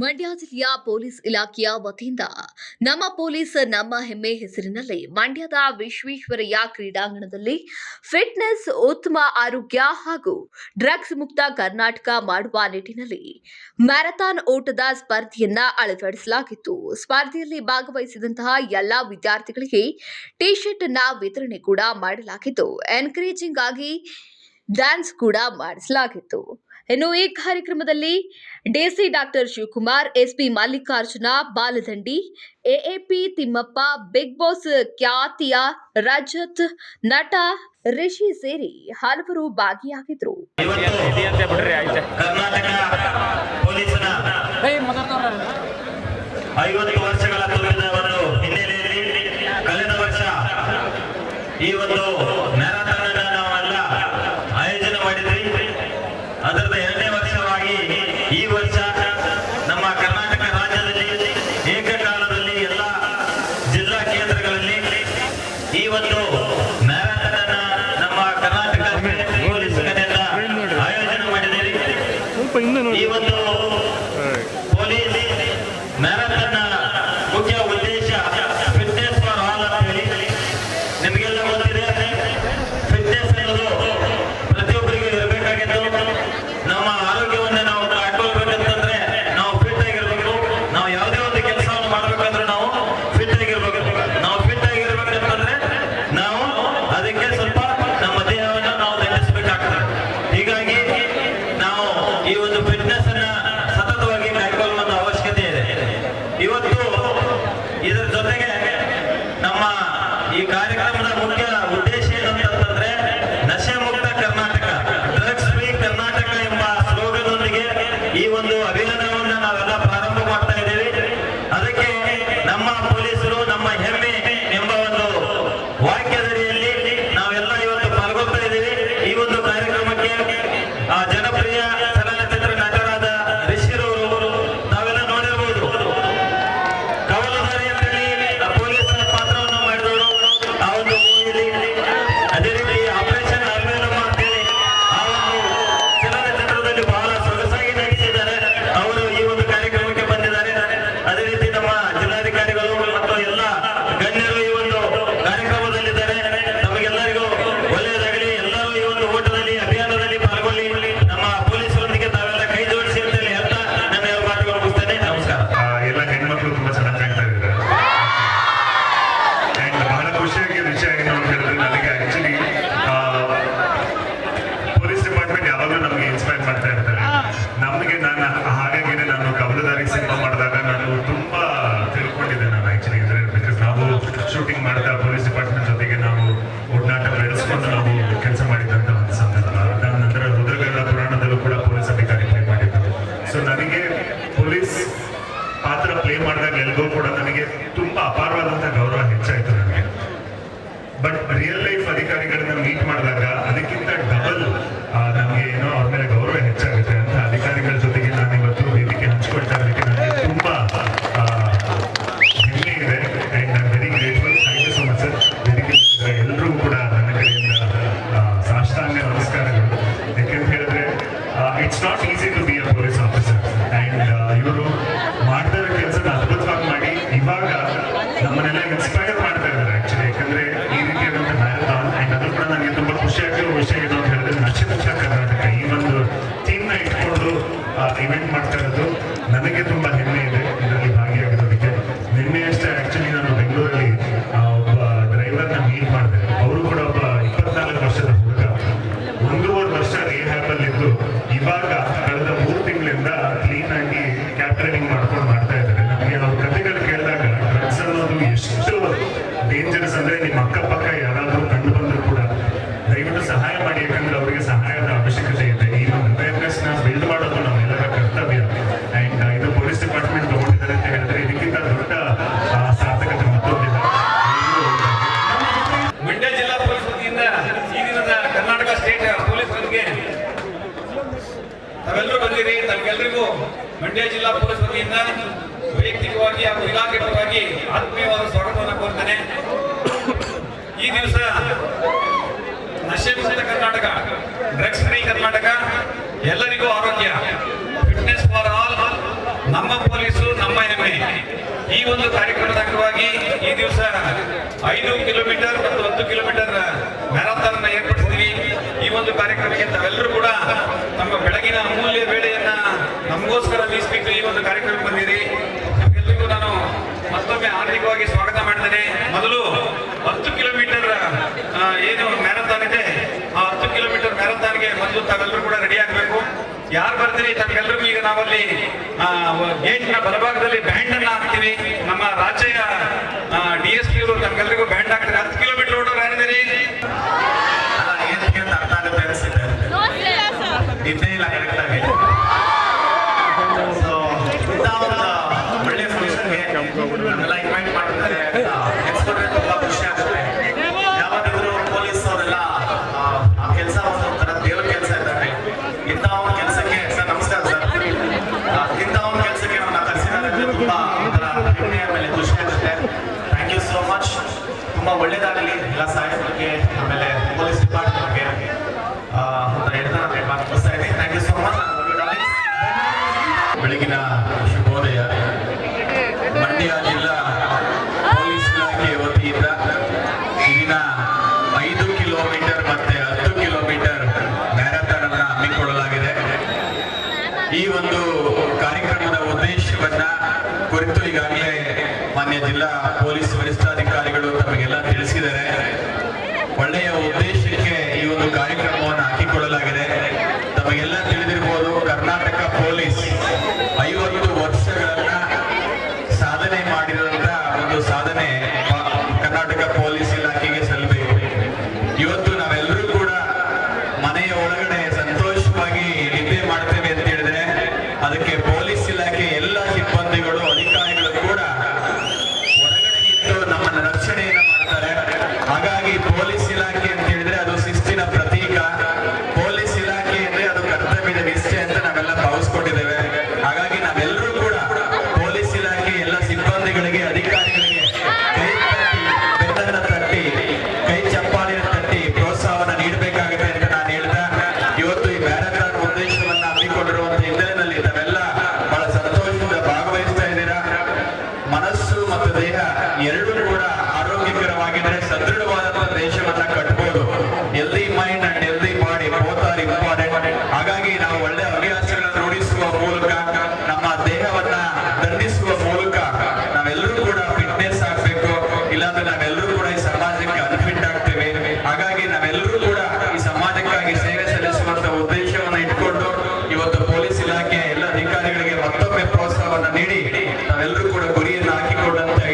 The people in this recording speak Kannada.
ಮಂಡ್ಯ ಜಿಲ್ಲೆಯ ಪೊಲೀಸ್ ಇಲಾಖೆಯ ವತಿಯಿಂದ ನಮ್ಮ ಪೊಲೀಸ್ ನಮ್ಮ ಹೆಮ್ಮೆ ಹೆಸರಿನಲ್ಲಿ ಮಂಡ್ಯದ ವಿಶ್ವೇಶ್ವರಯ್ಯ ಕ್ರೀಡಾಂಗಣದಲ್ಲಿ ಫಿಟ್ನೆಸ್, ಉತ್ತಮ ಆರೋಗ್ಯ ಹಾಗೂ ಡ್ರಗ್ಸ್ ಮುಕ್ತ ಕರ್ನಾಟಕ ಮಾಡುವ ನಿಟ್ಟಿನಲ್ಲಿ ಮ್ಯಾರಥಾನ್ ಓಟದ ಸ್ಪರ್ಧೆಯನ್ನ ಅಳವಡಿಸಲಾಗಿತ್ತು. ಸ್ಪರ್ಧೆಯಲ್ಲಿ ಭಾಗವಹಿಸಿದಂತಹ ಎಲ್ಲಾ ವಿದ್ಯಾರ್ಥಿಗಳಿಗೆ ಟಿ ಶರ್ಟ್ನ ವಿತರಣೆ ಕೂಡ ಮಾಡಲಾಗಿತ್ತು. ಎನ್ಕರೇಜಿಂಗ್ ಆಗಿ ಡ್ಯಾನ್ಸ್ ಕೂಡ ಮಾಡಿಸಲಾಗಿತ್ತು. ಇನ್ನು ಈ ಕಾರ್ಯಕ್ರಮದಲ್ಲಿ DC doctor Shivakumar, SP Mallikarjuna, Baladandi AAP Thimmappa, big boss ಖ್ಯಾತಿಯ ರಜತ್ ನಟ ರಿಷಿ ಸೇರಿ ಹಲವರು ಭಾಗಿಯಾಗಿದ್ರು. ಈ ಒಂದು ಈ ಕಾರ್ಯಕ್ರಮದ ಮುಖ್ಯ ಬಟ್ ರಿಯಲ್ ಲೈಫ್ ಅಧಿಕಾರಿಗಳನ್ನ ಇವೆಂಟ್ ಮಾಡ್ತಾರೆ. ಬಗ್ಗೆ. ತಾವೆಲ್ಲರೂ ಬಂದಿರಿ ತಮಗೆಲ್ಲರಿಗೂ ಮಂಡ್ಯ ಜಿಲ್ಲಾ ಪೊಲೀಸ್ ವತಿಯಿಂದ ವೈಯಕ್ತಿಕವಾಗಿ ಹಾಗೂ ಇಲಾಖೆ ಪರವಾಗಿ ಆತ್ಮೀಯವಾದ ಸ್ವಾಗತವನ್ನು ಕೋರ್ತೇನೆ. ಈ ದಿವಸ ನಶೆ ಮುಕ್ತ ಕರ್ನಾಟಕ, ಡ್ರಗ್ಸ್ ಫ್ರೀ ಕರ್ನಾಟಕ, ಎಲ್ಲರಿಗೂ ಆರೋಗ್ಯ. ಫಿಟ್ನೆಸ್ ಫಾರ್ ಆಲ್ ನಮ್ಮ ಪೊಲೀಸು, ನಮ್ಮ ಹೆಮ್ಮೆ ಈ ಒಂದು ಕಾರ್ಯಕ್ರಮದ ಅಂಗವಾಗಿ ಈ ದಿವಸ ಒಂದು ಕಾರ್ಯಕ್ರಮಕ್ಕೆ ತಾವೆಲ್ಲರೂ ಕೂಡ ನಮ್ಮ ಬೆಳಗಿನ ಅಮೂಲ್ಯ ವೇಳೆಯನ್ನ ನಮಗೋಸ್ಕರ ಮೀಸಲಿಟ್ಟು ಈ ಒಂದು ಕಾರ್ಯಕ್ರಮಕ್ಕೆ ಬಂದಿರಿ ನಮಗೆಲ್ಲರಿಗೂ ನಾನು ಮತ್ತೊಮ್ಮೆ ಆರ್ಥಿಕವಾಗಿ ಸ್ವಾಗತ ಮಾಡ್ತೇನೆ. ಮೊದಲು ಹತ್ತು ಕಿಲೋಮೀಟರ್ ಏನು ಮ್ಯಾರಥಾನ್ ಇದೆ. ಆ ಹತ್ತು ಕಿಲೋಮೀಟರ್ ಮ್ಯಾರಥಾನ್ಗೆ ಮೊದಲು ತಾವೆಲ್ಲರೂ ಕೂಡ ರೆಡಿ ಆಗಬೇಕು. ಯಾರು ಬರ್ತೀರಿ? ತಮಗೆಲ್ಲರಿಗೂ ಈಗ ನಾವಲ್ಲಿ ಗೇಟ್ನ ಬಲಭಾಗದಲ್ಲಿ ಬ್ಯಾಂಡ್ ಅನ್ನ ಹಾಕ್ತೀವಿ. ನಮ್ಮ ರಾಜ್ಯ ಡಿ ಎಸ್ ಪಿ ಅವರು ತಮಗೆಲ್ಲರಿಗೂ ಬ್ಯಾಂಡ್ ಹಾಕ್ತಾರೆ. ಹತ್ತು ಕಿಲೋಮೀಟರ್ ಬೆಳಗಿನ ಶುಭೋದಯ. ಮಂಡ್ಯ ಜಿಲ್ಲಾ ಪೊಲೀಸ್ ಇಲಾಖೆ ವತಿಯಿಂದ ಇಲ್ಲಿನ ಐದು ಕಿಲೋಮೀಟರ್ ಮತ್ತೆ ಹತ್ತು ಕಿಲೋಮೀಟರ್ ಮ್ಯಾರಥಾನ್ ಅನ್ನು ಹಮ್ಮಿಕೊಳ್ಳಲಾಗಿದೆ. ಈ ಒಂದು ಕಾರ್ಯಕ್ರಮದ ಉದ್ದೇಶವನ್ನ ಕುರಿತು ಈಗಾಗಲೇ ಮಾನ್ಯ ಜಿಲ್ಲಾ ಪೊಲೀಸ್ ವರಿಷ್ಠ ಮತ್ತೊಮ್ಮೆ ಪ್ರೋತ್ಸಾಹವನ್ನು ನೀಡಿ ನಾವೆಲ್ಲರೂ ಕೂಡ ಗುರಿಯನ್ನು ಹಾಕಿಕೊಂಡಂತೆ.